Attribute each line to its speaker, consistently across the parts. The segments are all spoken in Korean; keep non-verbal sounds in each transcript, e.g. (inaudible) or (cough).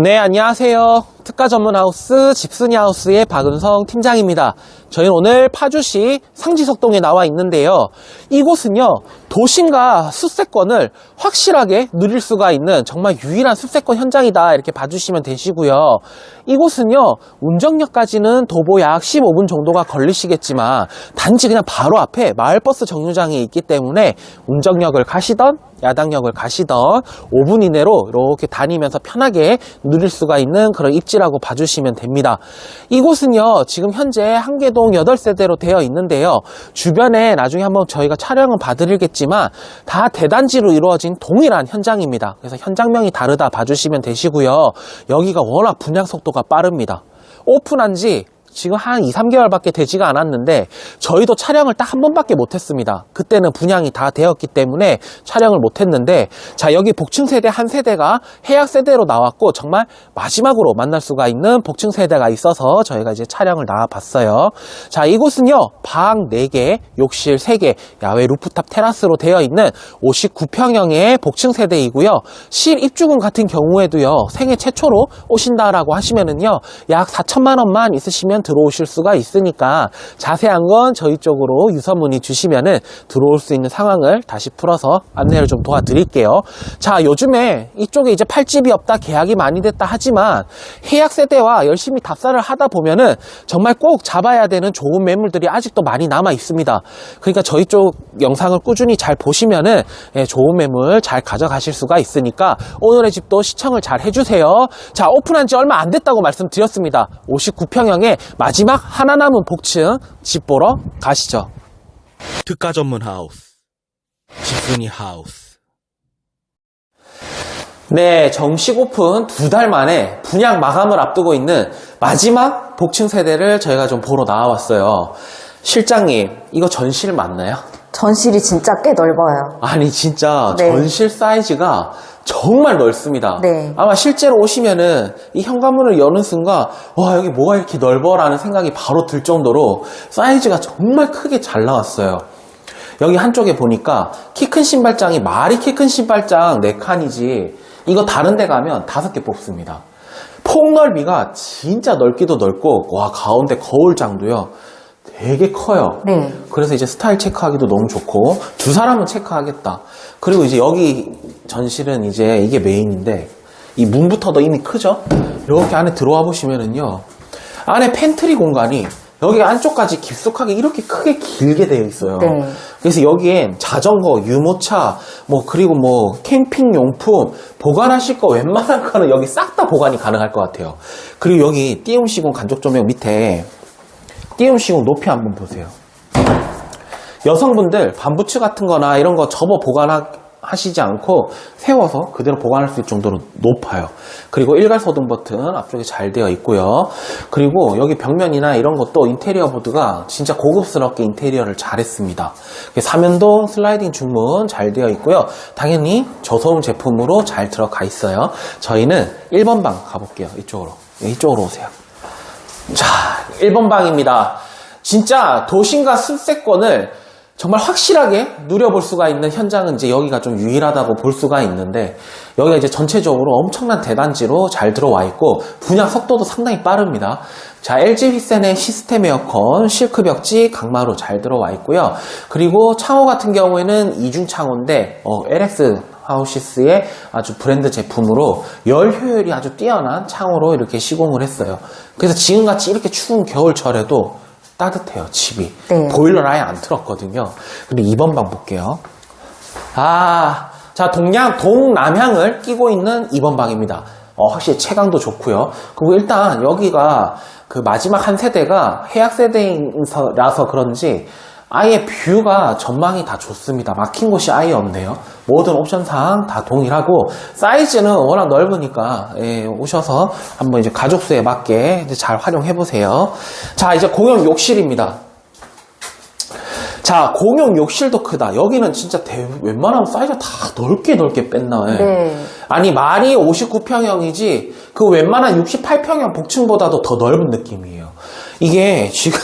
Speaker 1: 네, 안녕하세요. 특가 전문 하우스 집순이 하우스의 박은성 팀장입니다. 저희는 오늘 파주시 상지석동에 나와 있는데요. 이곳은요, 도심과 숲세권을 확실하게 누릴 수가 있는 정말 유일한 숲세권 현장이다. 이렇게 봐주시면 되시고요. 이곳은요, 운정역까지는 도보 약 15분 정도가 걸리시겠지만, 단지 그냥 바로 앞에 마을버스 정류장이 있기 때문에 운정역을 가시던 야당역을 가시던 5분 이내로 이렇게 다니면서 편하게 누릴 수가 있는 그런 입지라고 봐주시면 됩니다. 이곳은요, 지금 현재 한계동 8세대로 되어 있는데요. 주변에 나중에 한번 저희가 촬영은 봐드리겠지만 다 대단지로 이루어진 동일한 현장입니다. 그래서 현장명이 다르다 봐주시면 되시고요. 여기가 워낙 분양 속도가 빠릅니다. 오픈한 지 지금 한 2, 3개월밖에 되지가 않았는데 저희도 촬영을 딱 한 번밖에 못했습니다. 그때는 분양이 다 되었기 때문에 촬영을 못했는데 자 여기 복층 세대 한 세대가 해약 세대로 나왔고 정말 마지막으로 만날 수가 있는 복층 세대가 있어서 저희가 이제 촬영을 나와봤어요. 자 이곳은요 방 4개, 욕실 3개, 야외 루프탑 테라스로 되어 있는 59평형의 복층 세대이고요. 실 입주금 같은 경우에도요 생애 최초로 오신다라고 하시면은요 약 4천만 원만 있으시면 들어오실 수가 있으니까 자세한 건 저희 쪽으로 유서문의 주시면은 들어올 수 있는 상황을 다시 풀어서 안내를 좀 도와드릴게요. 자, 요즘에 이쪽에 이제 팔집이 없다, 계약이 많이 됐다 하지만 해약 세대와 열심히 답사를 하다 보면은 정말 꼭 잡아야 되는 좋은 매물들이 아직도 많이 남아 있습니다. 그러니까 저희 쪽 영상을 꾸준히 잘 보시면은 예, 좋은 매물 잘 가져가실 수가 있으니까 오늘의 집도 시청을 잘 해주세요. 자, 오픈한 지 얼마 안 됐다고 말씀드렸습니다. 59평형의 마지막 하나 남은 복층 집 보러 가시죠.
Speaker 2: 특가 전문 하우스 집순이 하우스
Speaker 1: 네, 정식 오픈 두 달 만에 분양 마감을 앞두고 있는 마지막 복층 세대를 저희가 좀 보러 나와봤어요. 실장님, 이거 전실 맞나요?
Speaker 3: 전실이 진짜 꽤 넓어요.
Speaker 1: 아니, 진짜
Speaker 3: 네.
Speaker 1: 전실 사이즈가 정말 넓습니다.
Speaker 3: 네.
Speaker 1: 아마 실제로 오시면은 이 현관문을 여는 순간, 와, 여기 뭐가 이렇게 넓어라는 생각이 바로 들 정도로 사이즈가 정말 크게 잘 나왔어요. 여기 한쪽에 보니까 키 큰 신발장이 말이 키 큰 신발장 4칸이지 이거 다른 데 가면 5개 뽑습니다. 폭 넓이가 진짜 넓기도 넓고 와 가운데 거울장도요 되게 커요.
Speaker 3: 네.
Speaker 1: 그래서 이제 스타일 체크하기도 너무 좋고 두 사람은 체크하겠다. 그리고 이제 여기 전실은 이제 이게 메인인데 이 문부터도 이미 크죠? 이렇게 안에 들어와 보시면은요 안에 팬트리 공간이 여기 안쪽까지 깊숙하게 이렇게 크게 길게 되어 있어요.
Speaker 3: 네.
Speaker 1: 그래서 여기엔 자전거, 유모차, 뭐 그리고 뭐 캠핑 용품 보관하실 거 웬만한 거는 여기 싹 다 보관이 가능할 것 같아요. 그리고 여기 띄움 시공 간접 조명 밑에 띄움 시공 높이 한번 보세요. 여성분들 반부츠 같은 거나 이런 거 접어 보관하시지 않고 세워서 그대로 보관할 수 있을 정도로 높아요. 그리고 일괄 소등 버튼 앞쪽에 잘 되어 있고요. 그리고 여기 벽면이나 이런 것도 인테리어 보드가 진짜 고급스럽게 인테리어를 잘 했습니다. 사면동 슬라이딩 중문 잘 되어 있고요. 당연히 저소음 제품으로 잘 들어가 있어요. 저희는 1번 방 가볼게요. 이쪽으로. 이쪽으로 오세요. 자, 1번 방입니다. 진짜 도심과 숲세권을 정말 확실하게 누려볼 수가 있는 현장은 이제 여기가 좀 유일하다고 볼 수가 있는데 여기가 이제 전체적으로 엄청난 대단지로 잘 들어와 있고 분양 속도도 상당히 빠릅니다. 자, LG 휘센의 시스템 에어컨, 실크 벽지, 강마루 잘 들어와 있고요. 그리고 창호 같은 경우에는 이중 창호인데 어, LX 하우시스의 아주 브랜드 제품으로 열 효율이 아주 뛰어난 창호로 이렇게 시공을 했어요. 그래서 지금같이 이렇게 추운 겨울철에도 따뜻해요, 집이.
Speaker 3: 네.
Speaker 1: 보일러를 아예 안 틀었거든요. 그리고 2번 방 볼게요. 아, 자, 동양, 동남향을 끼고 있는 2번 방입니다. 어, 확실히 체감도 좋고요. 그리고 일단 여기가 그 마지막 한 세대가 해약 세대라서 그런지 아예 뷰가 전망이 다 좋습니다. 막힌 곳이 아예 없네요. 모든 옵션상 다 동일하고 사이즈는 워낙 넓으니까 예, 오셔서 한번 이제 가족 수에 맞게 이제 잘 활용해 보세요. 자 이제 공용 욕실입니다. 자 공용 욕실도 크다. 여기는 진짜 대, 웬만하면 사이즈가 다 넓게 넓게 뺐나. 예.
Speaker 3: 네.
Speaker 1: 아니 말이 59평형이지 그 웬만한 68평형 복층보다도 더 넓은 느낌이에요. 이게 지금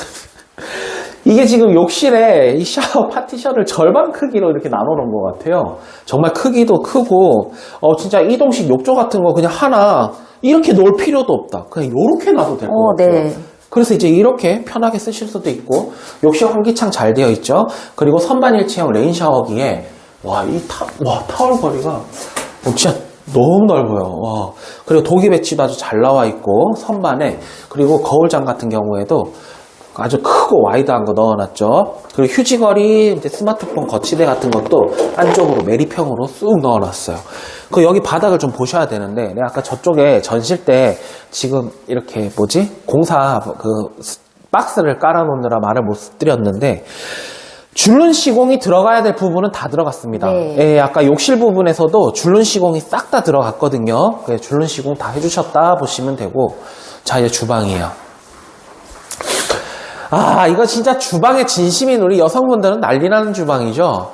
Speaker 1: 이게 지금 욕실에 이 샤워 파티션을 절반 크기로 이렇게 나눠 놓은 것 같아요. 정말 크기도 크고, 어, 진짜 이동식 욕조 같은 거 그냥 하나 이렇게 놓을 필요도 없다. 그냥 이렇게 놔도 될것
Speaker 3: 어,
Speaker 1: 같아요.
Speaker 3: 네.
Speaker 1: 그래서 이제 이렇게 편하게 쓰실 수도 있고, 욕실 환기창 잘 되어 있죠. 그리고 선반 일체형 레인 샤워기에, 와, 이 타, 와, 타월 거리가, 어, 진짜 너무 넓어요. 와. 그리고 독이 배치도 아주 잘 나와 있고, 선반에, 그리고 거울장 같은 경우에도 아주 크고 와이드한 거 넣어놨죠. 그리고 휴지거리, 이제 스마트폰 거치대 같은 것도 안쪽으로 메리평으로 쑥 넣어놨어요. 그 여기 바닥을 좀 보셔야 되는데, 내가 아까 저쪽에 전실 때 지금 이렇게 뭐지? 공사 그 스- 박스를 깔아놓느라 말을 못 드렸는데, 줄눈 시공이 들어가야 될 부분은 다 들어갔습니다.
Speaker 3: 네.
Speaker 1: 예, 아까 욕실 부분에서도 줄눈 시공이 싹 다 들어갔거든요. 줄눈 시공 다 해주셨다 보시면 되고, 자, 이제 주방이에요. 아, 이거 진짜 주방의 진심인 우리 여성분들은 난리 나는 주방이죠.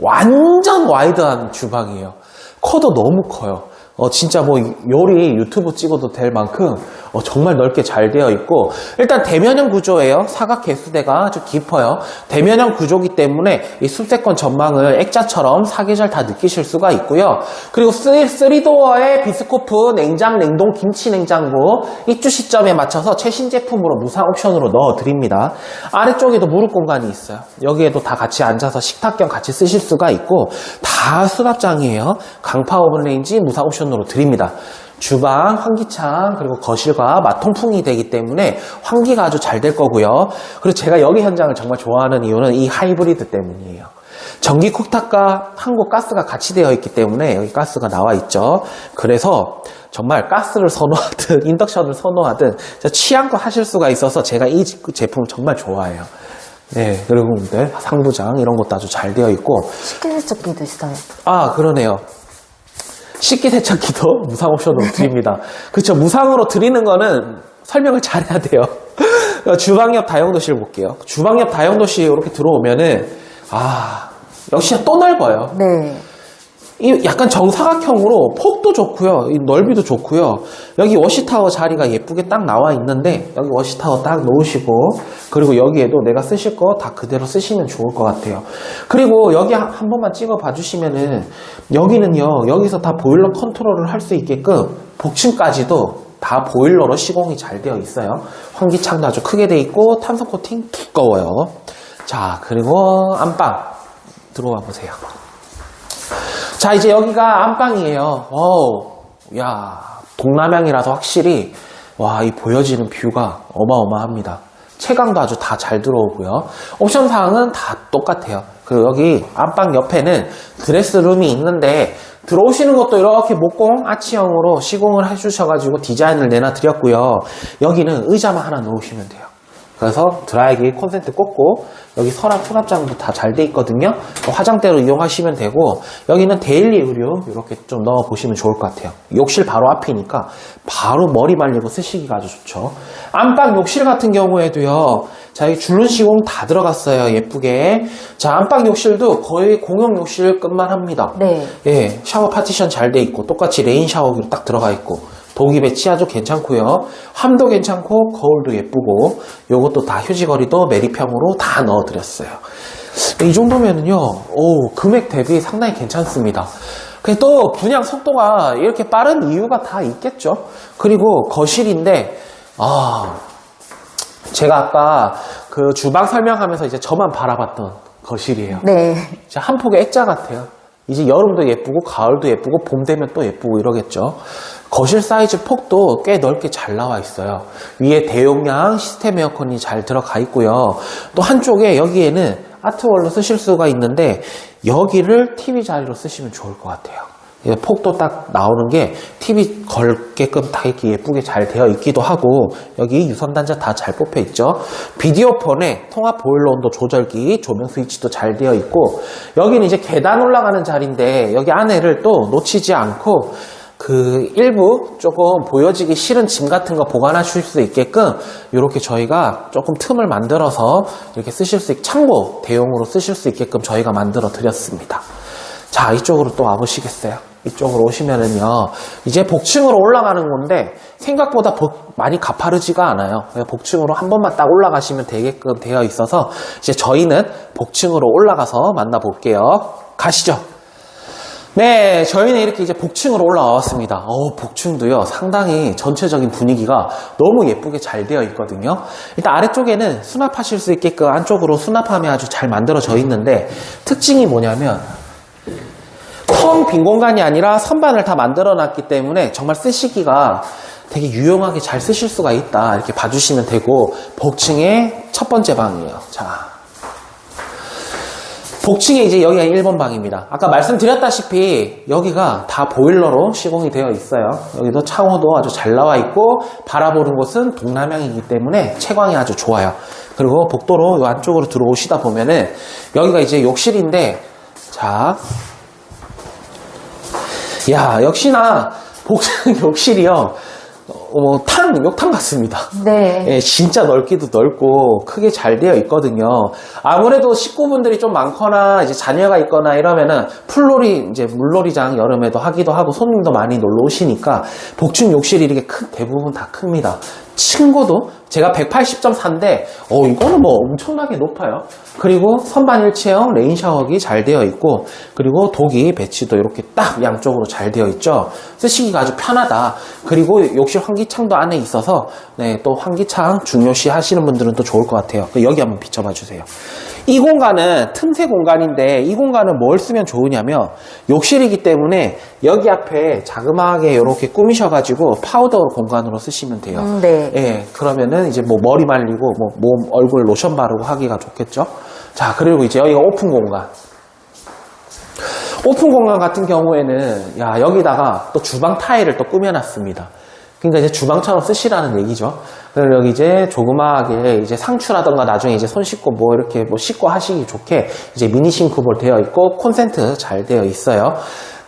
Speaker 1: 완전 와이드한 주방이에요. 커도 너무 커요. 어, 진짜 뭐 요리 유튜브 찍어도 될 만큼 어, 정말 넓게 잘 되어 있고 일단 대면형 구조예요. 사각 개수대가 아주 깊어요. 대면형 구조기 때문에 이 숲세권 전망을 액자처럼 사계절 다 느끼실 수가 있고요. 그리고 3도어의 비스코프 냉장, 냉동, 김치 냉장고 입주 시점에 맞춰서 최신 제품으로 무상 옵션으로 넣어 드립니다. 아래쪽에도 무릎 공간이 있어요. 여기에도 다 같이 앉아서 식탁경 같이 쓰실 수가 있고 다 수납장이에요. 강파 오븐 레인지 무상 옵션으로 드립니다. 주방, 환기창, 그리고 거실과 마통풍이 되기 때문에 환기가 아주 잘 될 거고요. 그리고 제가 여기 현장을 정말 좋아하는 이유는 이 하이브리드 때문이에요. 전기 쿡탑과 한국 가스가 같이 되어 있기 때문에 여기 가스가 나와 있죠. 그래서 정말 가스를 선호하든 (laughs) 인덕션을 선호하든 취향껏 하실 수가 있어서 제가 이 제품 정말 좋아해요. 네, 그리고 여러분들 상부장 이런 것도 아주 잘 되어 있고
Speaker 3: 식기세척기도 있어요.
Speaker 1: 아, 그러네요. 식기세척기도 (laughs) 무상 옵션으로 드립니다. 그렇죠. 무상으로 드리는 거는 설명을 잘해야 돼요. (laughs) 주방 옆 다용도실 볼게요. 주방 옆 다용도실 이렇게 들어오면은 아 역시 또 넓어요.
Speaker 3: 네.
Speaker 1: 이 약간 정사각형으로 폭도 좋고요. 이 넓이도 좋고요. 여기 워시타워 자리가 예쁘게 딱 나와 있는데 여기 워시타워 딱 놓으시고 그리고 여기에도 내가 쓰실 거 다 그대로 쓰시면 좋을 것 같아요. 그리고 여기 한, 한 번만 찍어 봐주시면은 여기는요. 여기서 다 보일러 컨트롤을 할 수 있게끔 복층까지도 다 보일러로 시공이 잘 되어 있어요. 환기창도 아주 크게 돼 있고 탄성 코팅 두꺼워요. 자 그리고 안방 들어와 보세요. 자, 이제 여기가 안방이에요. 와우. 야, 동남향이라서 확실히, 와, 이 보여지는 뷰가 어마어마합니다. 채광도 아주 다 잘 들어오고요. 옵션 사항은 다 똑같아요. 그리고 여기 안방 옆에는 드레스룸이 있는데, 들어오시는 것도 이렇게 목공 아치형으로 시공을 해주셔가지고 디자인을 내놔드렸고요. 여기는 의자만 하나 놓으시면 돼요. 그래서 드라이기 콘센트 꽂고 여기 서랍 수납장도 다 잘 돼 있거든요. 화장대로 이용하시면 되고 여기는 데일리 의류 이렇게 좀 넣어 보시면 좋을 것 같아요. 욕실 바로 앞이니까 바로 머리 말리고 쓰시기가 아주 좋죠. 안방 욕실 같은 경우에도요. 자, 이 줄눈 시공 다 들어갔어요. 예쁘게. 자, 안방 욕실도 거의 공용 욕실끝만 합니다.
Speaker 3: 네.
Speaker 1: 예, 샤워 파티션 잘 돼 있고 똑같이 레인 샤워기로 딱 들어가 있고 도기 배치 아주 괜찮고요. 함도 괜찮고 거울도 예쁘고 요것도 다 휴지거리도 메리평으로 다 넣어드렸어요. 이 정도면은요, 오, 금액 대비 상당히 괜찮습니다. 또 분양 속도가 이렇게 빠른 이유가 다 있겠죠. 그리고 거실인데, 아, 제가 아까 그 주방 설명하면서 이제 저만 바라봤던 거실이에요.
Speaker 3: 네.
Speaker 1: 한 폭의 액자 같아요. 이제 여름도 예쁘고 가을도 예쁘고 봄 되면 또 예쁘고 이러겠죠. 거실 사이즈 폭도 꽤 넓게 잘 나와 있어요. 위에 대용량 시스템 에어컨이 잘 들어가 있고요. 또 한쪽에 여기에는 아트월로 쓰실 수가 있는데 여기를 TV 자리로 쓰시면 좋을 것 같아요. 예, 폭도 딱 나오는 게 TV 걸게끔 다 이렇게 예쁘게 잘 되어 있기도 하고 여기 유선 단자 다 잘 뽑혀 있죠. 비디오 폰에 통합 보일러 온도 조절기, 조명 스위치도 잘 되어 있고 여기는 이제 계단 올라가는 자리인데 여기 안에를 또 놓치지 않고 그 일부 조금 보여지기 싫은 짐 같은 거 보관하실 수 있게끔 이렇게 저희가 조금 틈을 만들어서 이렇게 쓰실 수 있, 창고 대용으로 쓰실 수 있게끔 저희가 만들어 드렸습니다. 자, 이쪽으로 또 와보시겠어요? 이쪽으로 오시면은요, 이제 복층으로 올라가는 건데, 생각보다 복- 많이 가파르지가 않아요. 복층으로 한 번만 딱 올라가시면 되게끔 되어 있어서, 이제 저희는 복층으로 올라가서 만나볼게요. 가시죠. 네, 저희는 이렇게 이제 복층으로 올라왔습니다. 어, 복층도요, 상당히 전체적인 분위기가 너무 예쁘게 잘 되어 있거든요. 일단 아래쪽에는 수납하실 수 있게끔 안쪽으로 수납함이 아주 잘 만들어져 있는데, 특징이 뭐냐면, 텅 빈 공간이 아니라 선반을 다 만들어 놨기 때문에 정말 쓰시기가 되게 유용하게 잘 쓰실 수가 있다. 이렇게 봐주시면 되고, 복층의 첫 번째 방이에요. 자. 복층에 이제 여기가 1번 방입니다. 아까 말씀드렸다시피 여기가 다 보일러로 시공이 되어 있어요. 여기도 창호도 아주 잘 나와 있고 바라보는 곳은 동남향이기 때문에 채광이 아주 좋아요. 그리고 복도로 이 안쪽으로 들어오시다 보면은 여기가 이제 욕실인데 자, 야 역시나 복층 (laughs) 욕실이요. 어, 뭐, 탕, 욕탕 같습니다.
Speaker 3: 네.
Speaker 1: 예, 진짜 넓기도 넓고 크게 잘 되어 있거든요. 아무래도 식구분들이 좀 많거나 이제 자녀가 있거나 이러면은 풀놀이 이제 물놀이장 여름에도 하기도 하고 손님도 많이 놀러 오시니까 복층 욕실이 이렇게 큰 대부분 다 큽니다. 층고도 제가 180.4인데 어 이거는 뭐 엄청나게 높아요. 그리고 선반 일체형 레인 샤워기 잘 되어 있고 그리고 독이 배치도 이렇게 딱 양쪽으로 잘 되어 있죠. 쓰시기가 아주 편하다. 그리고 욕실 환기창도 안에 있어서 네, 또 환기창 중요시 하시는 분들은 또 좋을 것 같아요. 그 여기 한번 비춰봐 주세요. 이 공간은 틈새 공간인데 이 공간은 뭘 쓰면 좋으냐면 욕실이기 때문에 여기 앞에 자그마하게 이렇게 꾸미셔가지고 파우더 공간으로 쓰시면 돼요.
Speaker 3: 음, 네.
Speaker 1: 예, 그러면은 이제 뭐 머리 말리고 뭐 몸, 얼굴 로션 바르고 하기가 좋겠죠. 자, 그리고 이제 여기가 오픈 공간. 오픈 공간 같은 경우에는 야 여기다가 또 주방 타일을 또 꾸며놨습니다. 그러니까 이제 주방처럼 쓰시라는 얘기죠. 그리고 여기 이제 조그마하게 이제 상추라던가 나중에 이제 손 씻고 뭐 이렇게 뭐 씻고 하시기 좋게 이제 미니 싱크볼 되어 있고 콘센트 잘 되어 있어요.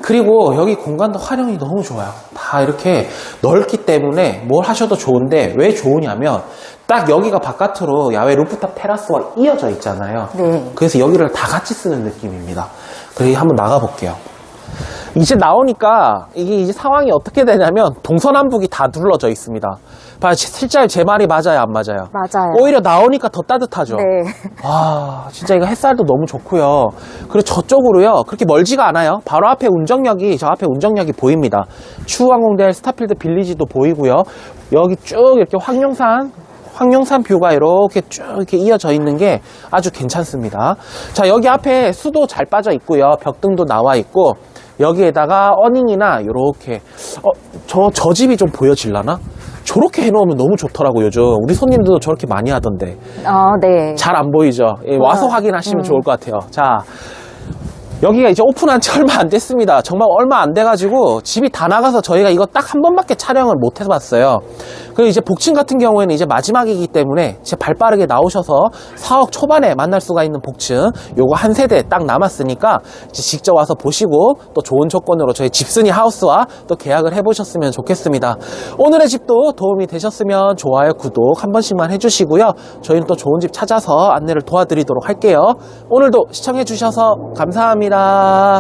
Speaker 1: 그리고 여기 공간도 활용이 너무 좋아요. 다 이렇게 넓기 때문에 뭘 하셔도 좋은데 왜 좋으냐면 딱 여기가 바깥으로 야외 루프탑 테라스와 이어져 있잖아요.
Speaker 3: 네.
Speaker 1: 그래서 여기를 다 같이 쓰는 느낌입니다. 그래서 한번 나가볼게요. 이제 나오니까 이게 이제 상황이 어떻게 되냐면 동서남북이 다 둘러져 있습니다. 봐, 실제 제 말이 맞아요, 안 맞아요?
Speaker 3: 맞아요.
Speaker 1: 오히려 나오니까 더 따뜻하죠.
Speaker 3: 네.
Speaker 1: 와, 진짜 이거 햇살도 너무 좋고요. 그리고 저쪽으로요, 그렇게 멀지가 않아요. 바로 앞에 운정역이, 저 앞에 운정역이 보입니다. 추후항공대 스타필드 빌리지도 보이고요. 여기 쭉 이렇게 황룡산, 황룡산 뷰가 이렇게 쭉 이렇게 이어져 있는 게 아주 괜찮습니다. 자, 여기 앞에 수도 잘 빠져 있고요. 벽등도 나와 있고, 여기에다가 어닝이나 이렇게, 어, 저, 저 집이 좀 보여질라나? 저렇게 해놓으면 너무 좋더라고요, 요즘. 우리 손님들도 저렇게 많이 하던데.
Speaker 3: 아, 네.
Speaker 1: 잘 안 보이죠? 예, 와서
Speaker 3: 와,
Speaker 1: 확인하시면
Speaker 3: 음.
Speaker 1: 좋을 것 같아요. 자, 여기가 이제 오픈한 지 (laughs) 얼마 안 됐습니다. 정말 얼마 안 돼가지고 집이 다 나가서 저희가 이거 딱 한 번밖에 촬영을 못 해봤어요. 그리고 이제 복층 같은 경우에는 이제 마지막이기 때문에 이제 발 빠르게 나오셔서 4억 초반에 만날 수가 있는 복층 요거 한 세대 딱 남았으니까 이제 직접 와서 보시고 또 좋은 조건으로 저희 집순이 하우스와 또 계약을 해보셨으면 좋겠습니다. 오늘의 집도 도움이 되셨으면 좋아요, 구독 한 번씩만 해주시고요. 저희는 또 좋은 집 찾아서 안내를 도와드리도록 할게요. 오늘도 시청해주셔서 감사합니다.